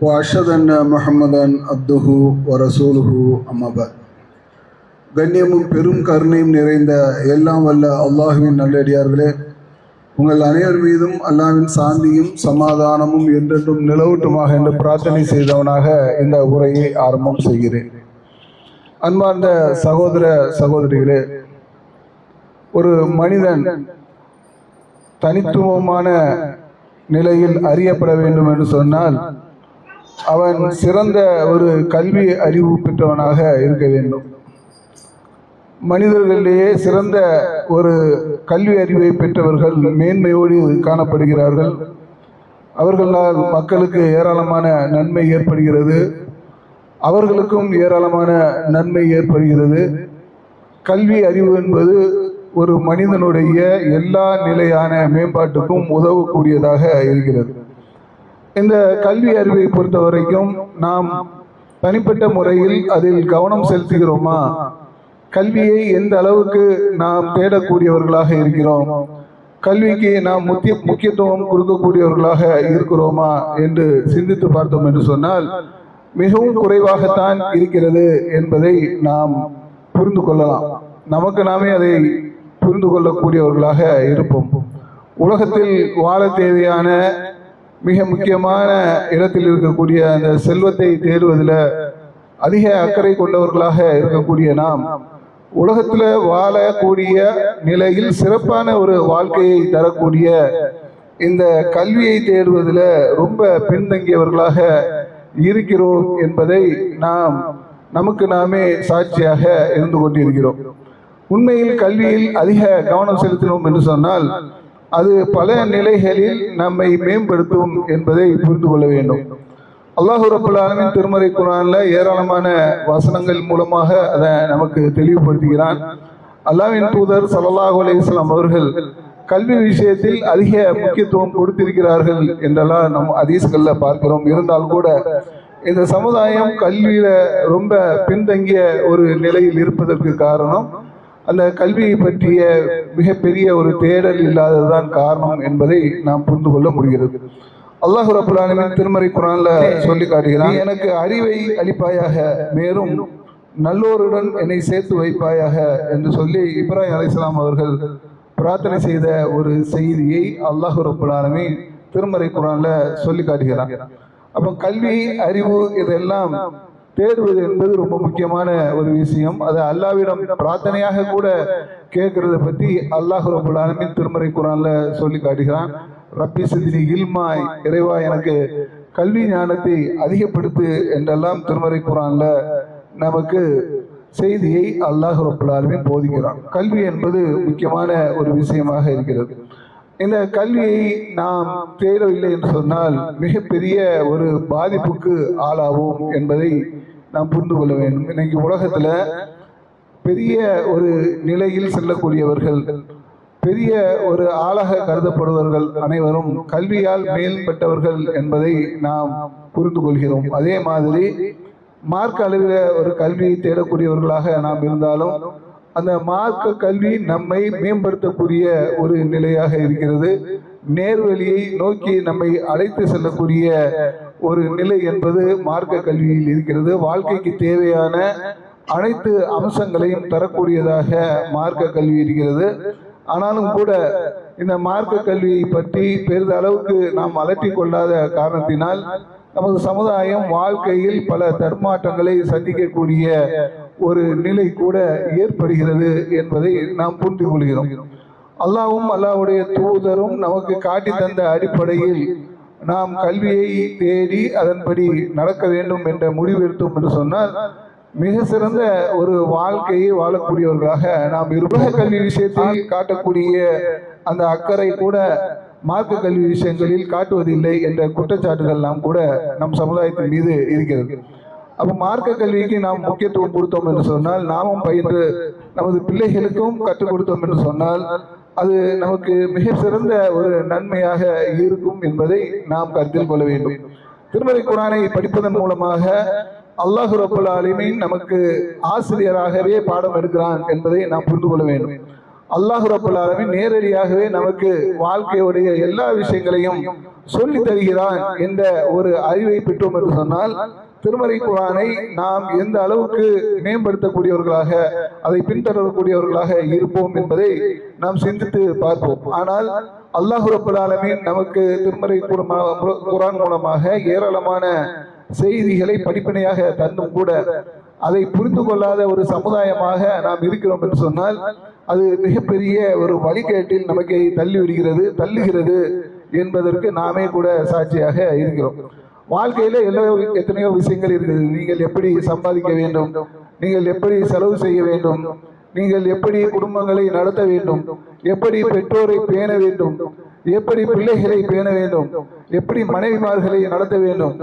وأشهد أن محمدا عبده ورسوله أما بعد கண்ணியமும் பெரும் கருணையும் நிறைந்த எல்லாம் வல்ல அல்லாஹுவின் நல்லடியார்களே உங்கள் அனைவர் மீதும் அல்லாஹ்வின் சாந்தியும் சமாதானமும் என்றென்றும் நிலவட்டுமாக என்று பிரார்த்தனை செய்தவனாக இந்த உரையை ஆரம்பம் செய்கிறேன் அன்பார்ந்த சகோதர சகோதரிகளே ஒரு மனிதன் தனித்துவமான நிலையில் அறியப்பட வேண்டும் என்று சொன்னால் அவன் சிறந்த ஒரு கல்வி அறிவு பெற்றவனாக இருக்க வேண்டும். மனிதர்களிலேயே சிறந்த ஒரு கல்வி அறிவை பெற்றவர்கள் மேன்மையோடு காணப்படுகிறார்கள். அவர்களால் மக்களுக்கு ஏராளமான நன்மை ஏற்படுகிறது. அவர்களுக்கும் ஏராளமான நன்மை ஏற்படுகிறது. கல்வி அறிவு என்பது ஒரு மனிதனுடைய எல்லா நிலையான மேம்பாட்டுக்கும் உதவக்கூடியதாக இருக்கிறது. இந்த கல்வி அறிவை பொறுத்த வரைக்கும் நாம் தனிப்பட்ட முறையில் அதில் கவனம் செலுத்துகிறோமா? கல்வியை எந்த அளவுக்கு நாம் தேடக்கூடியவர்களாக இருக்கிறோம்? கல்விக்கு நாம் முக்கிய முக்கியத்துவம் கொடுக்கக்கூடியவர்களாக இருக்கிறோமா என்று சிந்தித்து பார்த்தோம் என்று சொன்னால் மிகவும் குறைவாகத்தான் இருக்கிறது என்பதை நாம் புரிந்து கொள்ளலாம். நமக்கு நாமே அதை புரிந்து கொள்ளக்கூடியவர்களாக இருப்போம். உலகத்தில் வாழ தேவையான மிக முக்கியமான இடத்தில் இருக்கக்கூடிய அந்த செல்வத்தை தேடுவதில் அதிக அக்கறை கொண்டவர்களாக இருக்கக்கூடிய நாம் உலகத்தில் வாழக்கூடிய நிலையில் சிறப்பான ஒரு வாழ்க்கையை தரக்கூடிய இந்த கல்வியை தேடுவதில் ரொம்ப பின்தங்கியவர்களாக இருக்கிறோம் என்பதை நாம் நமக்கு நாமே சாட்சியாக இருந்து கொண்டிருக்கிறோம். உண்மையில் கல்வியில் அதிக கவனம் செலுத்தினோம் என்று சொன்னால் அது பல நிலைகளில் நம்மை மேம்படுத்தும் என்பதை புரிந்து கொள்ள வேண்டும். அல்லாஹு ரபுல் திருமறை குரானில் ஏராளமான வசனங்கள் மூலமாக அதை நமக்கு தெளிவுபடுத்துகிறான். அல்லாவின் தூதர் சல்லாஹு அலையம் அவர்கள் கல்வி விஷயத்தில் அதிக முக்கியத்துவம் கொடுத்திருக்கிறார்கள் என்றெல்லாம் நம் அதீஸ்கள்ல பார்க்கிறோம். இருந்தால் கூட இந்த சமுதாயம் கல்வியில ரொம்ப பின்தங்கிய ஒரு நிலையில் இருப்பதற்கு காரணம் அந்த கல்வியை பற்றிய மிகப்பெரிய ஒரு தேடல் இல்லாததுதான் காரணம் என்பதை நாம் புரிந்து கொள்ள முடிகிறது. அல்லாஹு ரபுல்லாலுமே திருமறை குரான்ல சொல்லி காட்டுகிறான் எனக்கு அறிவை அளிப்பாயாக மேலும் நல்லோருடன் என்னை சேர்த்து வைப்பாயாக என்று சொல்லி இப்ராஹிம் அலிஸ்லாம் அவர்கள் பிரார்த்தனை செய்த ஒரு செய்தியை அல்லாஹு ரபுல்லாலுமே திருமறை குரான்ல சொல்லி காட்டுகிறான். அப்போ கல்வி அறிவு இதெல்லாம் தேடுவது என்பது ரொம்ப முக்கியமான ஒரு விஷயம். அது அல்லாவிடம் பிரார்த்தனையாக கூட கேட்கறத பத்தி அல்லாஹ் ரபுல் ஆலமின் திருமறை குரான்ல சொல்லி காட்டுகிறான். ரப்பி சிதிரி இல்மாய் இறைவா எனக்கு கல்வி ஞானத்தை அதிகப்படுத்து என்றெல்லாம் திருமறை குரான்ல நமக்கு செய்தியை அல்லாஹ் ரபுல் ஆலமின் போதிக்கிறான். கல்வி என்பது முக்கியமான ஒரு விஷயமாக இருக்கிறது. இந்த கல்வியை நாம் தேடவில்லை என்று சொன்னால் மிகப்பெரிய ஒரு பாதிப்புக்கு ஆளாவோம் என்பதை நாம் புரிந்து கொள்ள வேண்டும். இன்னைக்கு உலகத்தில் பெரிய ஒரு நிலையில் செல்லக்கூடியவர்கள் பெரிய ஒரு ஆளாக கருதப்படுவர்கள் அனைவரும் கல்வியால் மேம்பட்டவர்கள் என்பதை நாம் புரிந்து கொள்கிறோம். அதே மாதிரி மார்க் அளவில் ஒரு கல்வியை தேடக்கூடியவர்களாக நாம் இருந்தாலும் அந்த மார்க்க கல்வி நம்மை மேம்படுத்தக்கூடிய ஒரு நிலையாக இருக்கிறது. நேர்வழியை நோக்கி நம்மை அழைத்து செல்லக்கூடிய ஒரு நிலை என்பது மார்க்க கல்வியில் இருக்கிறது. வாழ்க்கைக்கு தேவையான அனைத்து அம்சங்களையும் தரக்கூடியதாக மார்க்க கல்வி இருக்கிறது. ஆனாலும் கூட இந்த மார்க்க கல்வியை பற்றி பெரிதளவுக்கு நாம் அலட்டி கொள்ளாத காரணத்தினால் நமது சமுதாயம் வாழ்க்கையில் பல தர்மாற்றங்களை சந்திக்கக்கூடிய ஒரு நிலை கூட ஏற்படுகிறது என்பதை நாம் புரிந்து கொள்கிறோம். அல்லாவும் அல்லாவுடைய தூதரும் நமக்கு காட்டி தந்த அடிப்படையில் நாம் கல்வியை தேடி அதன்படி நடக்க வேண்டும் என்ற முடிவெடுத்தோம் என்று சொன்னால் மிக சிறந்த ஒரு வாழ்க்கையை வாழக்கூடியவர்களாக நாம் உலக கல்வி விஷயத்தில் காட்டக்கூடிய அந்த அக்கறை கூட மார்க்க கல்வி விஷயங்களில் காட்டுவதில்லை என்ற குற்றச்சாட்டுகள் நாம் கூட நம் சமுதாயத்தின் மீது இருக்கிறது. அப்ப மார்க்க கல்விக்கு நாம் முக்கியத்துவம் கொடுத்தோம் என்று சொன்னால் நாமும் பயின்று நமது பிள்ளைகளுக்கும் கற்றுக் கொடுத்தோம் என்று சொன்னால் அது நமக்கு மிக சிறந்த ஒரு நன்மையாக இருக்கும் என்பதை நாம் கருத்தில் கொள்ள வேண்டும். திருமலை குரானை படிப்பதன் மூலமாக அல்லாஹு ரபுல் ஆலிமின் நமக்கு ஆசிரியராகவே பாடம் எடுக்கிறான் என்பதை நாம் புரிந்து கொள்ள வேண்டும். அல்லாஹு ரபுல் ஆலமின் நேரடியாகவே நமக்கு வாழ்க்கையுடைய எல்லா விஷயங்களையும் சொல்லி தருகிறான் என்ற ஒரு அறிவை பெற்றோம் என்று சொன்னால் திருமறை குரானை நாம் எந்த அளவுக்கு மேம்படுத்தக்கூடியவர்களாக அதை பின்தொடரக்கூடியவர்களாக இருப்போம் என்பதை நாம் சிந்தித்து பார்ப்போம். ஆனால் அல்லாஹு ரபுல் நமக்கு திருமறை குரான் மூலமாக ஏராளமான செய்திகளை படிப்பனையாக தந்தும் கூட அதை புரிந்து கொள்ளாத ஒரு சமுதாயமாக நாம் இருக்கிறோம் என்று சொன்னால் அது மிகப்பெரிய ஒரு வழிகேட்டில் நமக்கு தள்ளி விடுகிறது தள்ளுகிறது என்பதற்கு நாமே கூட சாட்சியாக இருக்கிறோம். வாழ்க்கையில எல்லோ எத்தனையோ விஷயங்கள் இருக்குது நீங்கள் எப்படி சம்பாதிக்க வேண்டும்? நீங்கள் எப்படி செலவு செய்ய வேண்டும்? நீங்கள் எப்படி குடும்பங்களை நடத்த வேண்டும்? எப்படி பெற்றோரை பேண வேண்டும்? எப்படி பிள்ளைகளை பேண வேண்டும்? எப்படி மனைவிமார்களை நடத்த வேண்டும்?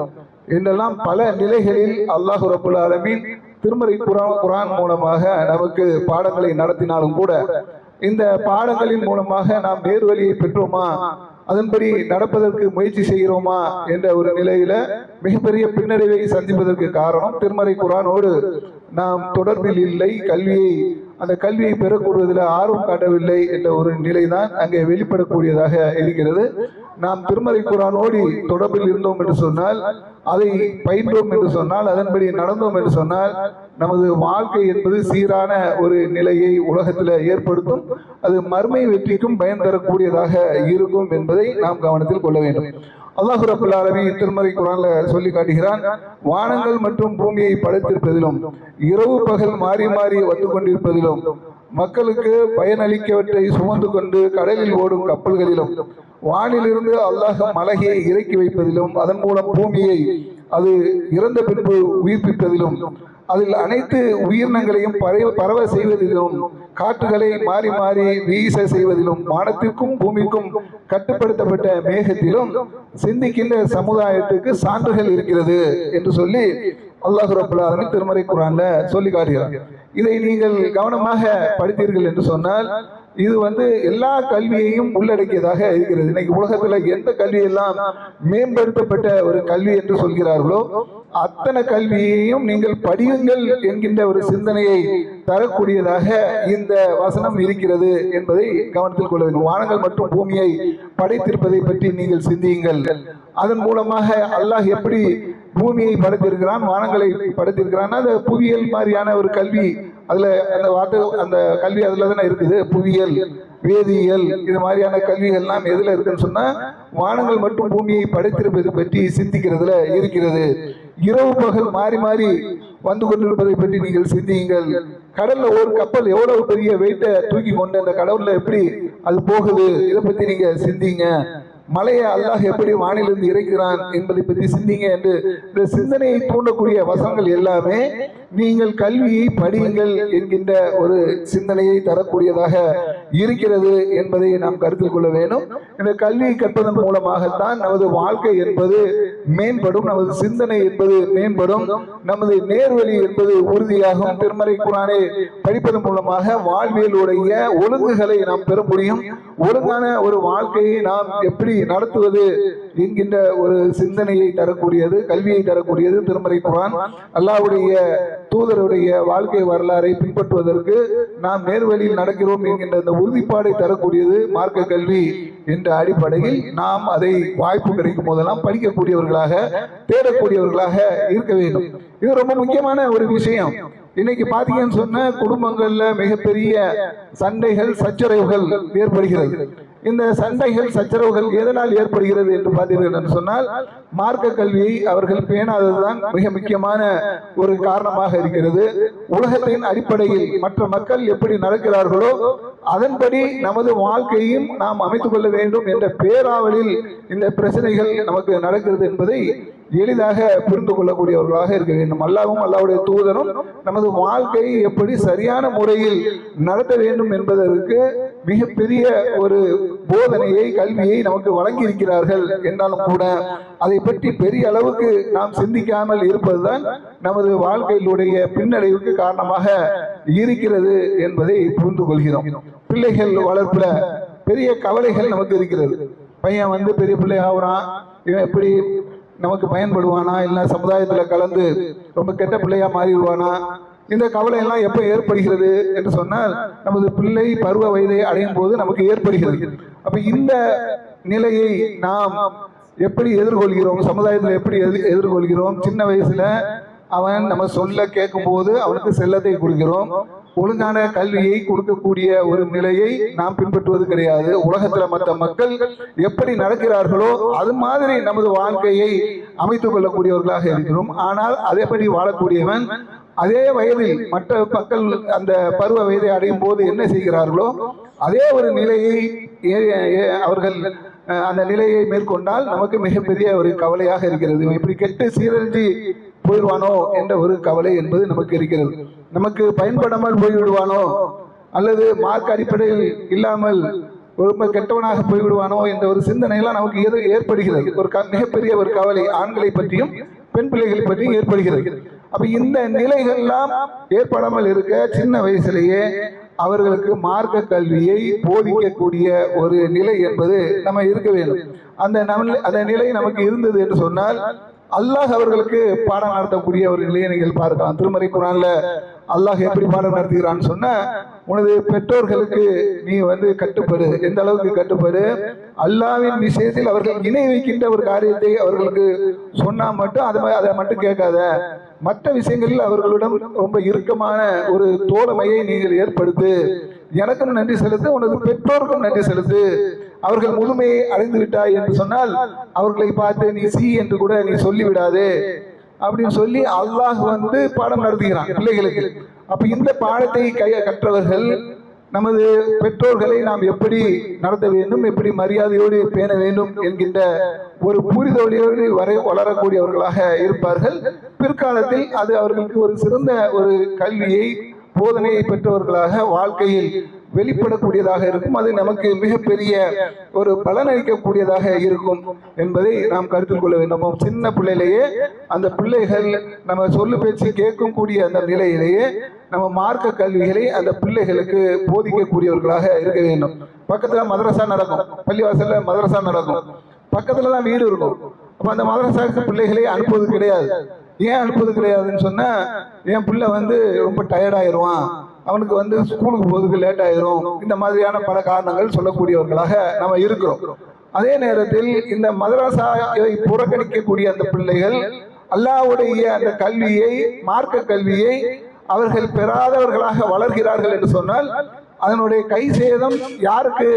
என்றெல்லாம் பல நிலைகளில் அல்லாஹ் ரபுல் ஆலமின் திருமறை குரான் குரான் மூலமாக நமக்கு பாடங்களை நடத்தினாலும் கூட இந்த பாடங்களின் மூலமாக நாம் நேர்வழியை பெற்றோமா? அதன்படி நடப்பதற்கு முயற்சி செய்கிறோமா என்ற ஒரு நிலையில மிகப்பெரிய பின்னடைவை சந்திப்பதற்கு காரணம் திருமறை குரானோடு நாம் தொடர்பில் இல்லை கல்வியை அந்த கல்வியை பெறக்கூடுவதில் ஆர்வம் காட்டவில்லை என்ற ஒரு நிலைதான் அங்கே வெளிப்படக்கூடியதாக இருக்கிறது. நாம் திருமறை குரானோடு தொடர்பில் இருந்தோம் என்று சொன்னால் அதை பயின்றோம் என்று சொன்னால் அதன்படி நடந்தோம் என்று சொன்னால் நமது வாழ்க்கை என்பது சீரான ஒரு நிலையை உலகத்தில் ஏற்படுத்தும் அது மர்மை வெற்றிக்கும் பயன் தரக்கூடியதாக இருக்கும் என்பதை நாம் கவனத்தில் கொள்ள வேண்டும். அல்லாஹு ரபுல் ஆலமீன் திருமறை குரான்ல சொல்லி காட்டுகிறான் வானங்கள் மற்றும் பூமியை படைத்திருப்பதிலும் இரவு பகல் மாறி மாறி வந்து கொண்டிருப்பதிலும் மக்களுக்கு பயனளிக்கவற்றை சுமந்து கொண்டு கடலில் ஓடும் கப்பல்களிலும் வானிலிருந்து அல்லாஹ் மலகையை இறக்கி வைப்பதிலும் அதன் மூலம் பூமியை அது இறந்த பின்பு உயிர்ப்பிப்பதிலும் அதில் அனைத்து உயிரினங்களையும் பரவ பரவ செய்வதிலும் காற்றுகளை மாறி மாறி வீச செய்வதிலும் வானத்திற்கும் பூமிக்கும் கட்டுப்படுத்தப்பட்ட மேகத்திலும் சிந்திக்கின்ற சமுதாயத்துக்கு சான்றுகள் இருக்கிறது என்று சொல்லி அல்லாஹு ரபுல் திருமறை குரான்ல சொல்லி காட்டுகிறார். இதை நீங்கள் கவனமாக படித்தீர்கள் என்று சொன்னால் இது வந்து எல்லா கல்வியையும் உள்ளடக்கியதாக இருக்கிறது. இன்னைக்கு உலகத்துல எந்த கல்வியெல்லாம் மேம்படுத்தப்பட்ட ஒரு கல்வி என்று சொல்கிறார்களோ அத்தனை கல்வியையும் நீங்கள் படியுங்கள் என்கின்ற ஒரு சிந்தனையை தரக்கூடியதாக இந்த வசனம் இருக்கிறது என்பதை கவனத்தில் கொள்ள வேண்டும். வானங்கள் மற்றும் பூமியை படைத்திருப்பதை பற்றி நீங்கள் சிந்தியுங்கள். அதன் மூலமாக அல்லாஹ் எப்படி பூமியை படைத்திருக்கிறான் வானங்களை படைத்திருக்கிறான் அந்த புவியியல் மாதிரியான ஒரு கல்வி அதுல அந்த வார்த்தை அந்த கல்வி அதுல தானே இருக்குது. புவியியல் வேதியியல் இது மாதிரியான கல்விகள்லாம் எல்லாம் எதுல இருக்குன்னு சொன்னா வானங்கள் மற்றும் பூமியை படைத்திருப்பது பற்றி சிந்திக்கிறதுல இருக்கிறது. இரவு பகல் மாறி மாறி வந்து கொண்டிருப்பதை பற்றி நீங்கள் சிந்தியுங்கள். கடல்ல ஒரு கப்பல் எவ்வளவு பெரிய வெயிட்டை தூக்கி கொண்டு அந்த கடவுள்ல எப்படி அது போகுது? இதை பத்தி நீங்க சிந்திங்க. மலையை அல்லாஹ் எப்படி வானிலிருந்து இறைக்கிறான் என்பதை பற்றி சிந்திங்க என்று இந்த சிந்தனையை தூண்டக்கூடிய வசங்கள் எல்லாமே நீங்கள் கல்வியை படியுங்கள் என்கின்ற ஒரு சிந்தனையை தரக்கூடியதாக இருக்கிறது என்பதை நாம் கருத்தில் கொள்ள வேண்டும். இந்த கல்வியை கற்பதன் மூலமாகத்தான் நமது வாழ்க்கை என்பது மேம்படும் நமது சிந்தனை என்பது மேம்படும் நமது நேர்வழி என்பது உறுதியாகும். திருமறை குரானை படிப்பதன் மூலமாக வாழ்வியலுடைய ஒழுங்குகளை நாம் பெற முடியும். ஒழுங்கான ஒரு வாழ்க்கையை நாம் எப்படி நடத்துவது என்கின்ற ஒரு சிந்தனையை தரக்கூடியது கல்வியை தரக்கூடியது திருமறை குரான். அல்லாவுடைய தூதருடைய வாழ்க்கை வரலாறை பின்பற்றுவதற்கு நாம் நேர்வழியில் நடக்கிறோம் என்கின்ற இந்த உறுதிப்பாடை தரக்கூடியது மார்க்க கல்வி என்ற அடிப்படையில் நாம் அதை வாய்ப்பு கிடைக்கும் போதெல்லாம் படிக்கக்கூடியவர்களாக தேடக்கூடியவர்களாக இருக்க வேண்டும். இது ரொம்ப முக்கியமான ஒரு விஷயம். இன்னைக்கு பாத்தீங்கன்னு சொன்ன குடும்பங்கள்ல மிகப்பெரிய சண்டைகள் சச்சரவுகள் ஏற்படுகிறது. இந்த சண்டைகள் சச்சரவுகள் எதனால் ஏற்படுகிறது என்று பார்த்தீர்கள் என்று சொன்னால் மார்க்க கல்வியை அவர்கள் பேணாததுதான் மிக முக்கியமான ஒரு காரணமாக இருக்கிறது. உலகத்தின் அடிப்படையில் மற்ற மக்கள் எப்படி நடக்கிறார்களோ அதன்படி நமது வாழ்க்கையும் நாம் அமைத்துக் கொள்ள வேண்டும் என்ற பேராவலில் இந்த பிரச்சனைகள் நமக்கு நடக்கிறது என்பதை எளிதாக புரிந்து கொள்ளக்கூடியவர்களாக இருக்க வேண்டும். அல்லாவும் அல்லாவுடைய தூதரும் நமது வாழ்க்கையை எப்படி சரியான முறையில் நடத்த வேண்டும் என்பதற்கு மிகப்பெரிய ஒரு போதனையை கல்வியை நமக்கு வழங்கி இருக்கிறார்கள் என்றாலும் கூட அதை பற்றி பெரிய அளவுக்கு நாம் சிந்திக்காமல் இருப்பதுதான் நமது வாழ்க்கையிலுடைய பின்னடைவுக்கு காரணமாக இருக்கிறது என்பதை புரிந்து கொள்கிறோம். பிள்ளைகள் வளர்ப்புல பெரிய கவலைகள் நமக்கு இருக்கிறது. பையன் வந்து பெரிய பிள்ளை ஆகுறான் இவன் எப்படி நமக்கு பயன்படுவானா? இல்லை சமுதாயத்தில் கலந்து ரொம்ப கெட்ட பிள்ளையா மாறிடுவானா இந்த கவலை எல்லாம் எப்ப ஏற்படுகிறது என்று சொன்னால் நமது பிள்ளை பருவ வயதை அடையும் போது நமக்கு ஏற்படுகிறது. அப்ப இந்த நிலையை நாம் எப்படி எதிர்கொள்கிறோம்? சமுதாயத்தில் எப்படி எதிர் எதிர்கொள்கிறோம்? சின்ன வயசுல அவன் நம்ம சொல்ல கேட்கும் போது அவனுக்கு செல்லத்தை கொடுக்கிறோம். ஒழுங்கான கல்வியை கொடுக்கக்கூடிய ஒரு நிலையை நாம் பின்பற்றுவது கிடையாது. உலகத்துல மற்ற மக்கள் எப்படி நடக்கிறார்களோ அது மாதிரி நமது வாழ்க்கையை அமைத்துக் கொள்ளக்கூடியவர்களாக இருக்கிறோம். ஆனால் அதேபடி வாழக்கூடியவன் அதே வயதில் மற்ற மக்கள் அந்த பருவ வயதை அடையும் போது என்ன செய்கிறார்களோ அதே ஒரு நிலையை ஏ- ஏ- அவர்கள் அந்த நிலையை மேற்கொண்டால் நமக்கு மிகப்பெரிய ஒரு கவலையாக இருக்கிறது. இப்படி கெட்டு சீரழிஞ்சு போயிடுவானோ என்ற ஒரு கவலை என்பது நமக்கு இருக்கிறது. நமக்கு பயன்படாமல் போய்விடுவானோ அல்லது மார்க் அடிப்படையில் இல்லாமல் ரொம்ப கெட்டவனாக போய்விடுவானோ என்ற ஒரு சிந்தனையெல்லாம் நமக்கு ஏற்படுகிறது. ஒரு க- மிகப்பெரிய ஒரு கவலை ஆண்களை பற்றியும் பெண் பிள்ளைகளை பற்றியும் ஏற்படுகிறது. அப்ப இந்த நிலைகள்லாம் ஏற்படாமல் இருக்க சின்ன வயசுலேயே அவர்களுக்கு மார்க்க கல்வியை போதிக்கக்கூடிய ஒரு நிலை என்பது நம்ம இருக்க வேண்டும். அந்த நம்ம அந்த நிலை நமக்கு இருந்தது என்று சொன்னால் அல்லாஹ் அவர்களுக்கு பாடம் நடத்தக்கூடிய ஒரு நிலையை நீங்கள் பார்க்கலாம். திருமறை குரான்ல அல்லாஹ் எப்படி பாடம் நடத்துகிறான்னு சொன்ன உனது பெற்றோர்களுக்கு நீ வந்து கட்டுப்படு எந்த அளவுக்கு கட்டுப்படு? அல்லாவின் விஷயத்தில் அவர்கள் இணை வைக்கின்ற ஒரு காரியத்தை அவர்களுக்கு சொன்னா மட்டும் அதை மாதிரி அதை மட்டும் கேட்காத. மற்ற விஷயங்களில் அவர்களிடம் ரொம்ப இறுக்கமான ஒரு தோழமையை நீங்கள் ஏற்படுத்து எனக்கும் நன்றி செலுத்து உனது பெற்றோருக்கும் நன்றி செலுத்து அவர்கள் முழுமையை அடைந்து விட்டாய் என்று சொன்னால் அவர்களை பார்த்து நீ சி என்று கூட நீ சொல்லிவிடாதே அப்படின்னு சொல்லி அல்லாஹ் வந்து பாடம் நடத்துகிறான் பிள்ளைகளுக்கு. அப்ப இந்த பாடத்தை கைய கற்றவர்கள் நமது பெற்றோர்களை நாம் எப்படி நடத்த வேண்டும் எப்படி மரியாதையோடு பேண வேண்டும் என்கின்ற ஒரு புரிதொழியோடு வரை வளரக்கூடியவர்களாக இருப்பார்கள். பிற்காலத்தில் அது அவர்களுக்கு ஒரு சிறந்த ஒரு கல்வியை போதனையை பெற்றவர்களாக வாழ்க்கையில் வெளிப்படக்கூடியதாக இருக்கும். அது நமக்கு மிகப்பெரிய ஒரு பலனளிக்கக்கூடியதாக இருக்கும் என்பதை நாம் கருத்தில் கொள்ள வேண்டும். நம்ம சின்ன பிள்ளையிலேயே அந்த பிள்ளைகள் நம்ம சொல்லு பேச்சு கேட்கும் கூடிய அந்த நிலையிலேயே நம்ம மார்க்க கல்விகளை அந்த பிள்ளைகளுக்கு போதிக்கக்கூடியவர்களாக இருக்க வேண்டும். பக்கத்துல மதரசா நடக்கும். பள்ளிவாசல்ல மதரசா நடக்கும். பக்கத்துல தான் வீடு இருக்கும். அப்ப அந்த மதரசாக்கு பிள்ளைகளை அனுப்புவது கிடையாது. ஏன் அனுப்புவது கிடையாதுன்னு சொன்னா என் பிள்ளை வந்து ரொம்ப டயர்டாயிருவான் அவனுக்கு வந்து ஸ்கூலுக்கு போறதுக்கு லேட் ஆயிரும். இந்த மாதிரியான பல காரணங்கள் சொல்லக்கூடியவர்களாக நம்ம இருக்கிறோம். அதே நேரத்தில் இந்த மதராசாவை புறக்கணிக்கக்கூடிய அந்த பிள்ளைகள் அல்லாவுடைய அந்த கல்வியை மார்க்க கல்வியை அவர்கள் பெறாதவர்களாக வளர்கிறார்கள் என்று சொன்னால் அதனுடைய கை சேதம் யாருக்கு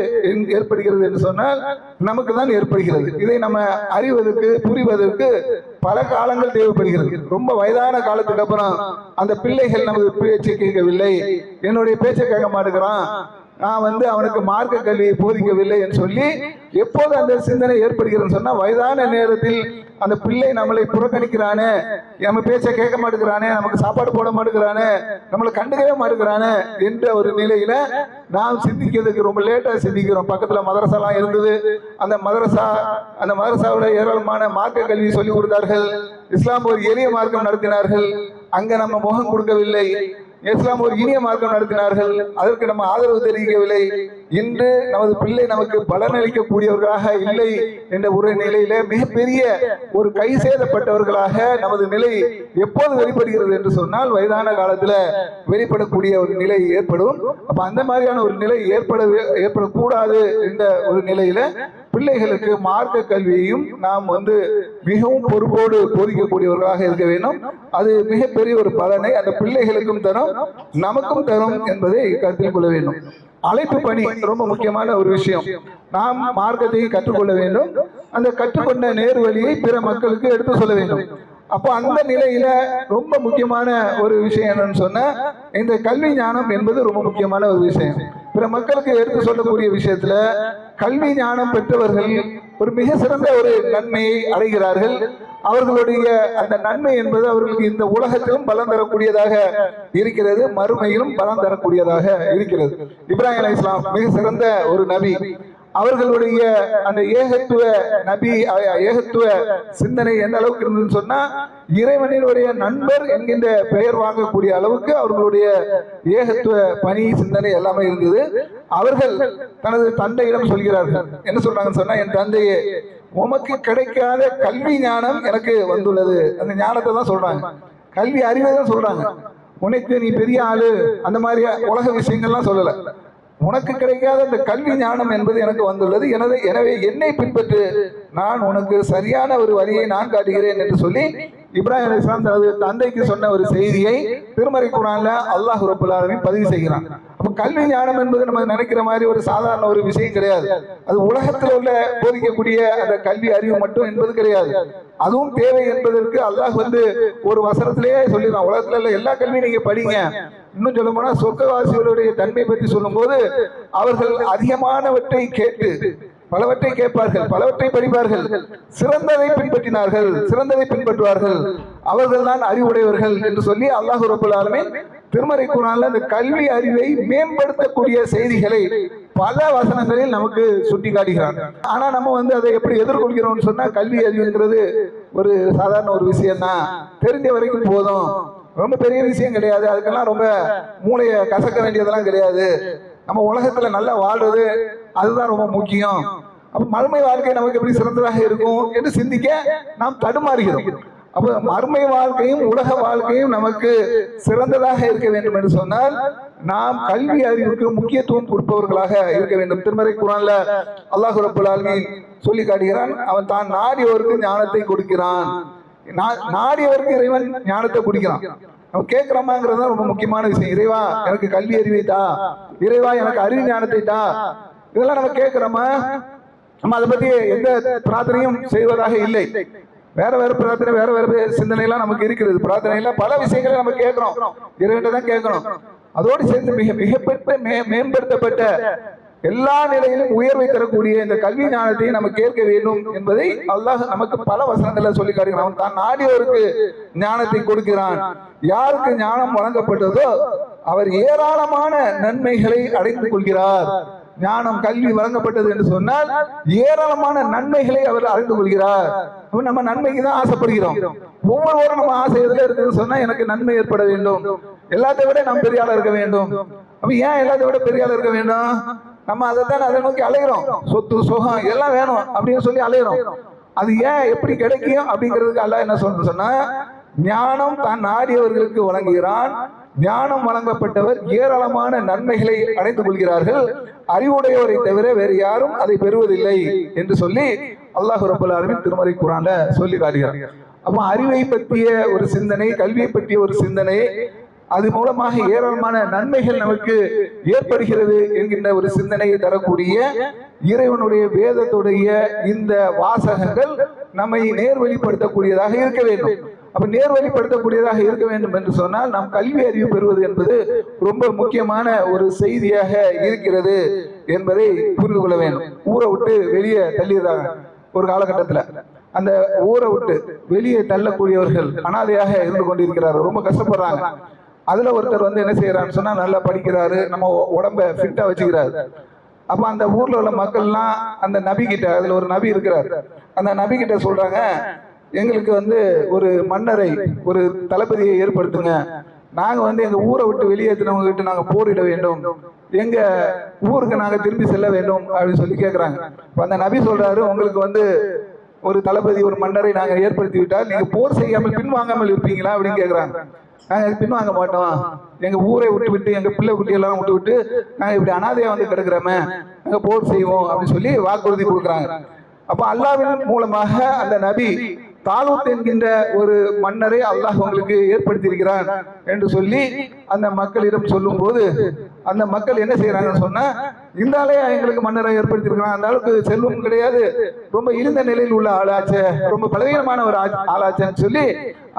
ஏற்படுகிறது என்று சொன்னால் நமக்கு தான் ஏற்படுகிறது. இதை நம்ம அறிவதற்கு புரிவதற்கு பல காலங்கள் தேவைப்படுகிறது. ரொம்ப வயதான காலத்துக்கு அப்புறம் அந்த பிள்ளைகள் நமது பேச்சை கேட்கவில்லை என்னுடைய பேச்சை கேட்க மாட்டேங்கிறான் நான் வந்து அவனுக்கு மார்க்க கல்வியை போதிக்கவில்லை என்று சொல்லி எப்போது அந்த சிந்தனை ஏற்படுகிறதுன்னு சொன்னா வயதான நேரத்தில் அந்த பிள்ளை நம்மளை புறக்கணிக்கிறானே நம்ம பேச்சை கேட்க மாட்டேங்கிறானே நமக்கு சாப்பாடு போட மாட்டேங்கிறானே நம்மளை கண்டுக்கவே மாட்டேங்கிறானே என்ற ஒரு நிலையில நாம் சிந்திக்கிறதுக்கு ரொம்ப லேட்டா சிந்திக்கிறோம். பக்கத்துல மதரசாலாம் இருந்தது. அந்த மதரசா அந்த மதரசாவோட ஏராளமான மார்க்க கல்வி சொல்லி கொடுத்தார்கள். இஸ்லாம் ஒரு எளிய மார்க்கம் நடத்தினார்கள். அங்க நம்ம முகம் கொடுக்கவில்லை. இஸ்லாம் ஒரு இனிய மார்க்கம் நடத்தினார்கள். அதற்கு நம்ம ஆதரவு தெரிவிக்கவில்லை. இன்று நமது பிள்ளை நமக்கு பலனளிக்கக்கூடியவர்களாக இல்லை என்ற ஒரு நிலையில மிகப்பெரிய ஒரு கை சேதப்பட்டவர்களாக நமது நிலை எப்போது வெளிப்படுகிறது என்று சொன்னால் வயதான காலத்துல வெளிப்படக்கூடிய ஒரு நிலை ஏற்படும். அப்ப அந்த மாதிரியான ஒரு நிலை ஏற்பட ஏற்படக்கூடாது என்ற ஒரு நிலையில பிள்ளைகளுக்கு மார்க்க கல்வியையும் நாம் வந்து மிகவும் பொறுப்போடு போதிக்கக்கூடியவர்களாக இருக்க வேண்டும். அது மிகப்பெரிய ஒரு பலனை அந்த பிள்ளைகளுக்கும் தரும் நமக்கும் தரும் என்பதை கருத்தில் கொள்ள வேண்டும். அழைப்பு பணி ரொம்ப முக்கியமான ஒரு விஷயம். நாம் மார்க்கத்தை கற்றுக்கொள்ள வேண்டும். அந்த கற்றுக்கொண்ட நேர் வழியை பிற மக்களுக்கு எடுத்து சொல்ல வேண்டும். அப்போ அந்த நிலையில ரொம்ப முக்கியமான ஒரு விஷயம் என்னன்னு சொன்னா இந்த கல்வி ஞானம் என்பது ரொம்ப முக்கியமான ஒரு விஷயம். பிற மக்களுக்கு எடுத்து சொல்லக்கூடிய விஷயத்துல கல்வி ஞானம் பெற்றவர்கள் ஒரு மிக சிறந்த ஒரு நன்மையை அடைகிறார்கள். அவர்களுடைய அந்த நன்மை என்பது அவர்களுக்கு இந்த உலகத்திலும் பலன் தரக்கூடியதாக இருக்கிறது மறுமையிலும் பலன் தரக்கூடியதாக இருக்கிறது. இப்ராஹிம் அலி இஸ்லாம் மிக சிறந்த ஒரு நபி. அவர்களுடைய அந்த ஏகத்துவ நபி ஏகத்துவ சிந்தனை எந்த அளவுக்கு இருந்ததுன்னு சொன்னா இறைவனினுடைய நண்பர் என்கின்ற பெயர் வாங்கக்கூடிய அளவுக்கு அவர்களுடைய ஏகத்துவ பணி சிந்தனை எல்லாமே இருந்தது. அவர்கள் தனது தந்தையிடம் சொல்கிறார்கள். என்ன சொல்றாங்கன்னு சொன்னா என் தந்தையே உமக்கு கிடைக்காத கல்வி ஞானம் எனக்கு வந்துள்ளது. அந்த ஞானத்தை தான் சொல்றாங்க. கல்வி அறிவை தான் சொல்றாங்க. உனக்கு நீ பெரிய ஆளு. அந்த மாதிரி உலக விஷயங்கள்லாம் சொல்லல. உனக்கு கிடைக்காத அந்த கல்வி ஞானம் என்பது எனக்கு வந்துள்ளது. எனது எனவே என்னை பின்பற்று. நான் உனக்கு சரியான ஒரு வழியை நான் காட்டுகிறேன் என்று சொல்லி இப்ராஹிம் அலிஸ்லாம் தனது தந்தைக்கு சொன்ன ஒரு செய்தியை திருமறை குரான்ல அல்லாஹ் ரபுல் பதிவு செய்கிறான். அப்ப கல்வி ஞானம் என்பது நம்ம நினைக்கிற மாதிரி ஒரு சாதாரண ஒரு விஷயம் கிடையாது. அது உலகத்தில் உள்ள போதிக்கக்கூடிய அந்த கல்வி அறிவு மட்டும் என்பது கிடையாது. அதுவும் தேவை என்பதற்கு அல்லாஹ் வந்து ஒரு வசனத்திலேயே சொல்லிடுறான். உலகத்துல உள்ள எல்லா கல்வியும் நீங்க படிங்க. இன்னும் சொல்ல போனா சொர்க்கவாசிகளுடைய தன்மை பற்றி சொல்லும்போது அவர்கள் அதிகமானவற்றை கேட்டு பலவற்றை கேட்பார்கள் பலவற்றை படிப்பார்கள் சிறந்ததை பின்பற்றினார்கள் சிறந்ததை பின்பற்றுவார்கள். அவர்கள் தான் அறிவுடையவர்கள் என்று சொல்லி அல்லாஹு ரபுல் திருமறை குரான்ல அந்த கல்வி அறிவை மேம்படுத்தக்கூடிய செய்திகளை பல வசனங்களில் நமக்கு சுட்டி காட்டுகிறான் ஆனா நம்ம வந்து அதை எப்படி எதிர்கொள்கிறோம்னு சொன்னா கல்வி அறிவுங்கிறது ஒரு சாதாரண ஒரு விஷயம் தான் தெரிஞ்ச வரைக்கும் போதும். ரொம்ப பெரிய விஷயம் கிடையாது. அதுக்கெல்லாம் ரொம்ப மூளையை கசக்க வேண்டியதெல்லாம் கிடையாது. நம்ம உலகத்துல நல்லா வாழ்றது அதுதான் ரொம்ப முக்கியம். அப்ப மறுமை வாழ்க்கை நமக்கு எப்படி சிறந்ததாக இருக்கும் என்று சிந்திக்க நாம் தடுமாறுகிறோம். அப்ப மறுமை வாழ்க்கையும் உலக வாழ்க்கையும் நமக்கு சிறந்ததாக இருக்க வேண்டும் என்று சொன்னால் நாம் கல்வி அறிவுக்கு முக்கியத்துவம் கொடுப்பவர்களாக இருக்க வேண்டும். திருமறை குரான்ல அல்லாஹ் ரபுல் ஆலமீன் சொல்லி காட்டுகிறான் அவன் தான் நாடியவருக்கு ஞானத்தை கொடுக்கிறான். நா- நாடியவருக்கு இறைவன் ஞானத்தை கொடுக்கிறான். நம்ம கேட்கிறோமாங்கிறது தான் ரொம்ப முக்கியமான விஷயம். இறைவா எனக்கு கல்வி அறிவை தா இறைவா எனக்கு அறிவு ஞானத்தை தா. இதெல்லாம் நம்ம கேட்கிறோமா? நம்ம அதை பத்தி எந்த பிரார்த்தனையும் செய்வதாக இல்லை. வேற வேற பிரார்த்தனை வேற வேற சிந்தனை எல்லாம் நமக்கு இருக்கிறது. பிரார்த்தனையில பல விஷயங்களை நம்ம கேட்கிறோம். இறைவன்ட்ட தான் கேட்கணும் அதோடு சேர்ந்து மிக மிகப்பெற்ற மே- மேம்படுத்தப்பட்ட எல்லா நிலையிலும் உயர்வை தரக்கூடிய இந்த கல்வி ஞானத்தை நம்ம கேட்க வேண்டும் என்பதை அல்லாஹ் நமக்கு பல வசனங்களை சொல்லி காட்டுகிறான். அவன் தான் நாடியவருக்கு ஞானத்தை கொடுக்கிறான். யாருக்கு ஞானம் வழங்கப்பட்டதோ அவர் ஏராளமான நன்மைகளை அடைந்து கொள்கிறார். ஞானம் கல்வி வழங்கப்பட்டது என்று சொன்னால் ஏராளமான நன்மைகளை அவர் அறிந்து கொள்கிறார். நம்ம நன்மைக்கு தான் ஆசைப்படுகிறோம். ஒவ்வொருவரும் நம்ம ஆசை எதுல இருக்குன்னு சொன்னா எனக்கு நன்மை ஏற்பட வேண்டும். எல்லாத்தை விட நாம் பெரியாளர் இருக்க வேண்டும். அப்ப ஏன் எல்லாத்தை விட பெரியாளர் இருக்க வேண்டும்? நம்ம அதை தான் அதை நோக்கி அலைகிறோம் சொத்து சுகம் எல்லாம் வேணும் அப்படின்னு சொல்லி அலைகிறோம் அது ஏன் எப்படி கிடைக்கும் அப்படிங்கிறதுக்கு அல்லாஹ் என்ன சொல்றது சொன்னா ஞானம் தான் நாடியவர்களுக்கு வழங்குகிறான். ஞானம் வழங்கப்பட்டவர் ஏராளமான நன்மைகளை அடைந்து கொள்கிறார்கள். அறிவுடையவரை தவிர வேறு யாரும் அதை பெறுவதில்லை என்று சொல்லி அல்லாஹ் ரபுல் ஆலமீன் திருமறை குரான்ல சொல்லி காட்டுகிறார் அப்ப அறிவை பற்றிய ஒரு சிந்தனை கல்வியை பற்றிய ஒரு சிந்தனை அது மூலமாக ஏராளமான நன்மைகள் நமக்கு ஏற்படுகிறது என்கின்ற ஒரு சிந்தனையை தரக்கூடிய இறைவனுடைய வேதத்துடைய இந்த வாசகங்கள் நம்மை நேர்வழிப்படுத்தக்கூடியதாக இருக்க வேண்டும். அப்ப நேர்வழிப்படுத்தக்கூடியதாக இருக்க வேண்டும் என்று சொன்னால் நாம் கல்வி அறிவு பெறுவது என்பது ரொம்ப முக்கியமான ஒரு செய்தியாக இருக்கிறது என்பதை புரிந்து கொள்ள வேண்டும். ஊரை விட்டு வெளியே தள்ளிடுறாங்க ஒரு காலகட்டத்தில். அந்த ஊரை விட்டு வெளியே தள்ளக்கூடியவர்கள் அனாதையாக இருந்து கொண்டிருக்கிறார்கள். ரொம்ப கஷ்டப்படுறாங்க. அதில் ஒருத்தர் வந்து என்ன செய்கிறாருன்னு சொன்னால் நல்லா படிக்கிறாரு நம்ம உடம்ப ஃபிட்டாக வச்சுக்கிறாரு. அப்போ அந்த ஊரில் உள்ள மக்கள்லாம் அந்த நபிக்கிட்ட அதில் ஒரு நபி இருக்கிறார். அந்த நபிக்கிட்ட சொல்கிறாங்க எங்களுக்கு வந்து ஒரு மன்னரை ஒரு தளபதியை ஏற்படுத்துங்க. நாங்கள் வந்து எங்கள் ஊரை விட்டு வெளியேற்றினவங்க கிட்ட நாங்கள் போரிட வேண்டும். எங்கள் ஊருக்கு நாங்கள் திரும்பி செல்ல வேண்டும் அப்படின்னு சொல்லி கேட்குறாங்க இப்போ அந்த நபி சொல்கிறாரு உங்களுக்கு வந்து ஒரு தளபதி ஒரு மன்னரை நாங்கள் ஏற்படுத்தி விட்டால் நீங்கள் போர் செய்யாமல் பின்வாங்காமல் இருப்பீங்களா? அப்படின்னு கேட்குறாங்க நாங்கள் நாங்க பின்வாங்க மாட்டோம். எங்கள் ஊரை விட்டு விட்டு எங்கள் பிள்ளை குட்டி எல்லாம் விட்டு விட்டு நாங்கள் இப்படி அனாதையாக வந்து கிடக்கிறோமே நாங்கள் போர் செய்வோம் அப்படின்னு சொல்லி வாக்குறுதி கொடுக்குறாங்க. அப்போ அல்லாவின் மூலமாக அந்த நபி தாலூத் என்கின்ற ஒரு மன்னரை அல்லாஹ் உங்களுக்கு ஏற்படுத்தியிருக்கிறான் என்று சொல்லி அந்த மக்களிடம் சொல்லும் போது அந்த மக்கள் என்ன செய்யறாங்கன்னு சொன்னா இந்த ஆளையா எங்களுக்கு மன்னரை ஏற்படுத்தியிருக்கிறான்? அந்த அளவுக்கு செல்வம் கிடையாது. ரொம்ப இழிந்த நிலையில் உள்ள ஆளாச்ச. ரொம்ப பலவீனமான ஒரு ஆளாச்சன்னு சொல்லி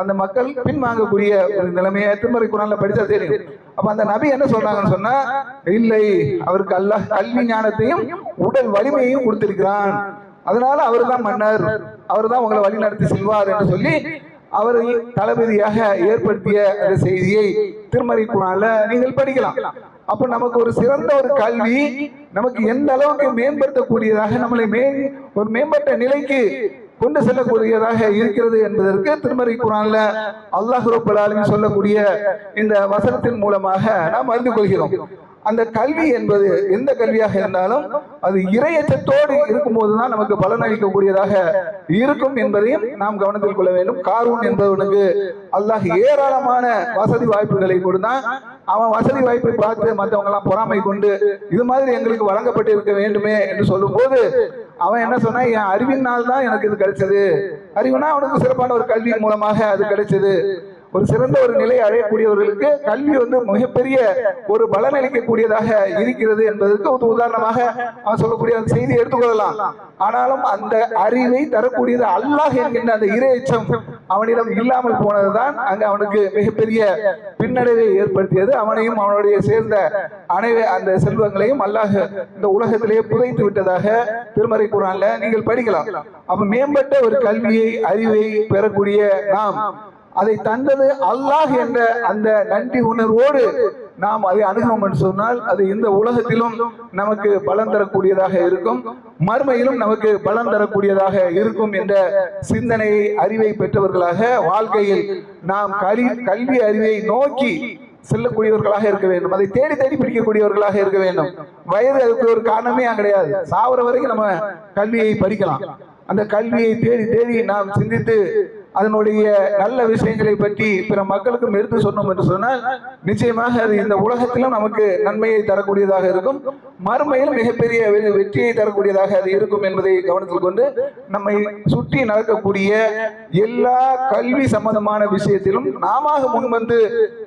அந்த மக்கள் பின்வாங்கக்கூடிய ஒரு நிலைமையை திருமறை குரான்ல படிச்சா தெரியும். அப்ப அந்த நபி என்ன சொல்றாங்கன்னு சொன்னா இல்லை அவருக்கு அல்லாஹ் கல்வி ஞானத்தையும் உடல் வலிமையையும் கொடுத்திருக்கிறான். அதனால அவர் தான் மன்னர். அவர் தான் உங்களை வழி நடத்தி செல்வார் என்று சொல்லி அவரை தளபதியாக ஏற்படுத்திய அந்த செய்தியை திருமறை குணால நீங்கள் படிக்கலாம். அப்ப நமக்கு ஒரு சிறந்த ஒரு கல்வி நமக்கு எந்த அளவுக்கு மேம்படுத்தக்கூடியதாக நம்மளை மே ஒரு மேம்பட்ட நிலைக்கு கொண்டு செல்லக்கூடியதாக இருக்கிறது என்பதற்கு திருமறை குரான்ல அல்லாஹ் சொல்லக்கூடிய இந்த வசனத்தின் மூலமாக நாம் அறிந்து கொள்கிறோம். அந்த கல்வி என்பது எந்த கல்வியாக இருந்தாலும் அது இரையச்சத்தோடு இருக்கும்போது தான் நமக்கு பலனளிக்கக்கூடியதாக இருக்கும் என்பதையும் நாம் கவனத்தில் கொள்ள வேண்டும். காரூன் என்பவனுக்கு அல்லாஹ் ஏராளமான வசதி வாய்ப்புகளை கொடுத்தான். அவன் வசதி வாய்ப்பை பார்த்து மற்றவங்க எல்லாம் பொறாமை கொண்டு இது மாதிரி எங்களுக்கு வழங்கப்பட்டு இருக்க வேண்டுமே என்று சொல்லும்போது அவன் என்ன சொன்னா என் அறிவினால் தான் எனக்கு இது கிடைச்சது. அறிவுனா அவனுக்கு சிறப்பான ஒரு கல்வியின் மூலமாக அது கிடைச்சது. ஒரு சிறந்த ஒரு நிலை அடையக்கூடியவர்களுக்கு கல்வி வந்து மிகப்பெரிய ஒரு பலனளிக்கக்கூடியதாக இருக்கிறது என்பதற்கு ஒரு உதாரணமாக அவன் சொல்லக்கூடிய அந்த செய்தியை எடுத்துக்கொள்ளலாம். ஆனாலும் அந்த அறிவை தரக்கூடியது அல்லாஹ் என்கின்ற அந்த இரையச்சம் அவனிடம் இல்லாமல் போனதுதான் அங்கு அவனுக்கு மிகப்பெரிய பின்னடைவை ஏற்படுத்தியது. அவனையும் அவனுடைய சேர்ந்த அனைவ அந்த செல்வங்களையும் அல்லாஹ் இந்த உலகத்திலேயே புதைத்து விட்டதாக திருமறை குரான்ல நீங்கள் படிக்கலாம். அப்ப மேம்பட்ட ஒரு கல்வியை அறிவை பெறக்கூடிய நாம் அதை தந்தது அல்லாஹ் என்ற அந்த நன்றி உணர்வோடு நாம் அதை அணுகணும் என்று சொன்னால் அது இந்த உலகத்திலும் நமக்கு பலன் தரக்கூடியதாக இருக்கும். மறுமையிலும் நமக்கு பலன் தரக்கூடியதாக இருக்கும் என்ற சிந்தனையை அறிவை பெற்றவர்களாக வாழ்க்கையில் நாம் கல்வி கல்வி அறிவை நோக்கி செல்லக்கூடியவர்களாக இருக்க வேண்டும். அதை தேடி தேடி பிடிக்கக்கூடியவர்களாக இருக்க வேண்டும். வயது அதுக்கு ஒரு காரணமே கிடையாது. சாவர வரைக்கும் நம்ம கல்வியை படிக்கலாம். அந்த கல்வியை தேடி தேடி நாம் சிந்தித்து அதனுடைய நல்ல விஷயங்களை பற்றி பிற மக்களுக்கும் எடுத்து சொன்னோம் என்று சொன்னால் நிச்சயமாக அது இந்த உலகத்திலும் நமக்கு நன்மையை தரக்கூடியதாக இருக்கும். மறுமையில் மிகப்பெரிய வெ- வெற்றியை தரக்கூடியதாக அது இருக்கும் என்பதை கவனத்தில் கொண்டு நம்மை சுற்றி நடக்கக்கூடிய எல்லா கல்வி சம்பந்தமான விஷயத்திலும் நாம முன்வந்து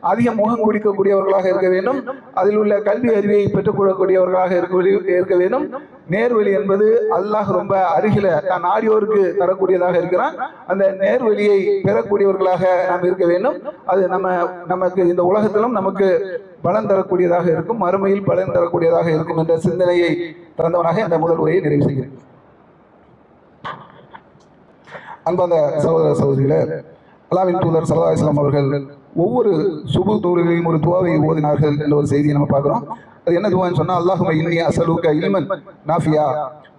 அதிக முகம் குடிக்கக்கூடியவர்களாக இருக்க வேண்டும். அதில் உள்ள கல்வி அறிவியை பெற்றுக்கொள்ளக்கூடியவர்களாக இருக்க இருக்க வேண்டும். நேர்வழி என்பது அல்லாஹ் ரொம்ப அருகில தான் ஆரியோருக்கு தரக்கூடியதாக இருக்கிறான். அந்த நேர்வழி நேர்வழியை பெறக்கூடியவர்களாக நாம் இருக்க வேண்டும். அது நம்ம நமக்கு இந்த உலகத்திலும் நமக்கு பலன் தரக்கூடியதாக இருக்கும். மறுமையில் பலன் தரக்கூடியதாக இருக்கும் என்ற சிந்தனையை தந்தவனாக இந்த முதல் உரையை நிறைவு செய்கிறேன். அன்பார்ந்த சகோதர சகோதரிகளே அல்லாவின் தூதர் சல்லா இஸ்லாம் அவர்கள் ஒவ்வொரு சுபு தூரிலையும் ஒரு துவாவை ஓதினார்கள் என்ற ஒரு செய்தியை நம்ம பார்க்குறோம். அது என்ன துவான்னு சொன்னால் அல்லாஹும இன்னி அசலுக்க இல்மன் நாஃபியா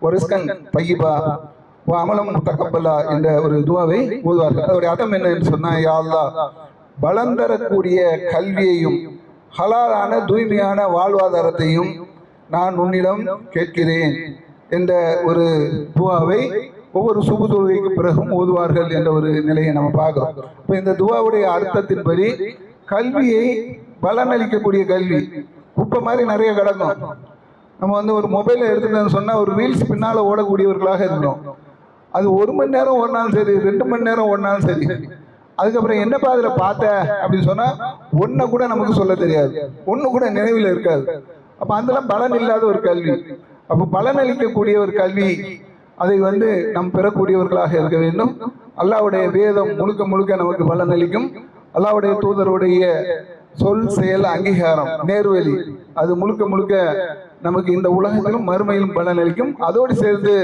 ஒரு ரிஸ்கன் பையிபா அமலம் தக்கப்பல்லா என்ற ஒரு துவாவை ஓதுவார்கள். அதோடைய அர்த்தம் என்ன என்று சொன்னால் யாழ்லா பலம் தரக்கூடிய கல்வியையும் ஹலாலான தூய்மையான வாழ்வாதாரத்தையும் நான் உன்னிடம் கேட்கிறேன் என்ற ஒரு துவாவை ஒவ்வொரு சுபு தொழுகைக்கு பிறகும் ஓதுவார்கள் என்ற ஒரு நிலையை நம்ம பார்க்கிறோம். இப்போ இந்த துவாவுடைய அர்த்தத்தின்படி கல்வியை பலனளிக்கக்கூடிய கல்வி குப்பை மாதிரி நிறைய கிடக்கும். நம்ம வந்து ஒரு மொபைலை எடுத்துட்டோம்னு சொன்னால் ஒரு ரீல்ஸ் பின்னால் ஓடக்கூடியவர்களாக இருக்கிறோம் அது ஒரு மணி நேரம் ஓடினாலும் சரி ரெண்டு மணி நேரம் ஓடினாலும் சரி. அதுக்கப்புறம் என்னப்பா அதில் பார்த்த? அப்படின்னு சொன்னால் ஒன்றை கூட நமக்கு சொல்ல தெரியாது. ஒன்று கூட நினைவில் இருக்காது. அப்போ அதெல்லாம் பலன் இல்லாத ஒரு கல்வி. அப்போ பலன் அளிக்கக்கூடிய ஒரு கல்வி. அதை வந்து நாம் பெறக்கூடியவர்களாக இருக்க வேண்டும். அல்லாவுடைய வேதம் முழுக்க முழுக்க நமக்கு பலன் அளிக்கும் அல்லாவுடைய தூதருடைய சொல் செயல் அங்கீகாரம் நேர்வழி அது முழுக்க முழுக்க நமக்கு இந்த உலகத்திலும் மறுமையிலும் பலன் அளிக்கும் அதோடு சேர்ந்து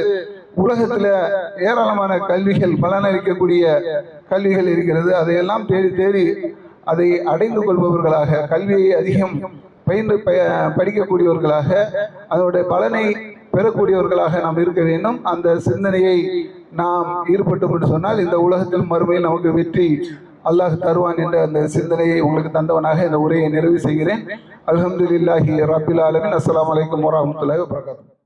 உலகத்துல ஏராளமான கல்விகள் பலனளிக்கக்கூடிய கல்விகள் இருக்கிறது. அதையெல்லாம் தேடி தேடி அதை அடைந்து கொள்பவர்களாக கல்வியை அதிகம் பயின்று ப- படிக்கக்கூடியவர்களாக அதனுடைய பலனை பெறக்கூடியவர்களாக நாம் இருக்க வேண்டும். அந்த சிந்தனையை நாம் ஈடுபட்டோம் என்று சொன்னால் இந்த உலகத்தில் மறுமையில் நமக்கு வெற்றி அல்லாஹ் தருவான் என்ற அந்த சிந்தனையை உங்களுக்கு தந்தவனாக இந்த உரையை நிறைவு செய்கிறேன். அலமதுல்லாஹி ரபில் ஆலமின். அஸ்லாம் வலைக்கம் வரமத்துல வபரகாத்துஹு.